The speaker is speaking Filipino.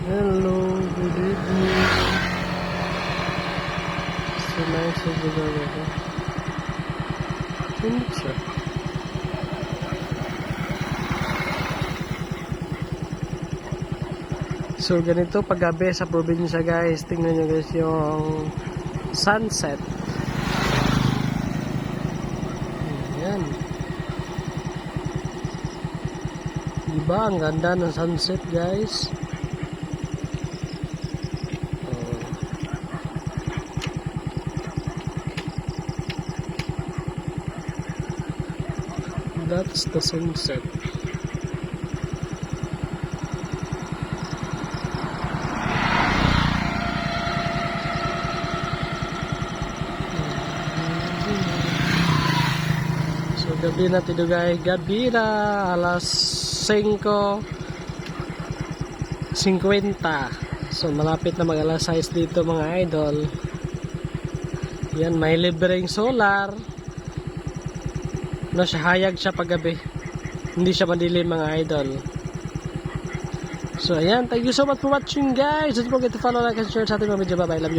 Hello, good evening. So nice of the weather. Phoenix. So ganito paggabi sa probinsya guys. Tingnan nyo guys yung sunset. Ayan. Diba ang ganda ng sunset guys? That's the sunset. So gabi na tidugay gabi na alas 5 50 So malapit na mag alas 6 dito mga idol. Yan may libreng solar No siya paggabi. Hindi siya madilim mga idol. So ayan. Thank you so much for watching guys. Don't forget to follow like and share sa ating mga video. Bye bye love you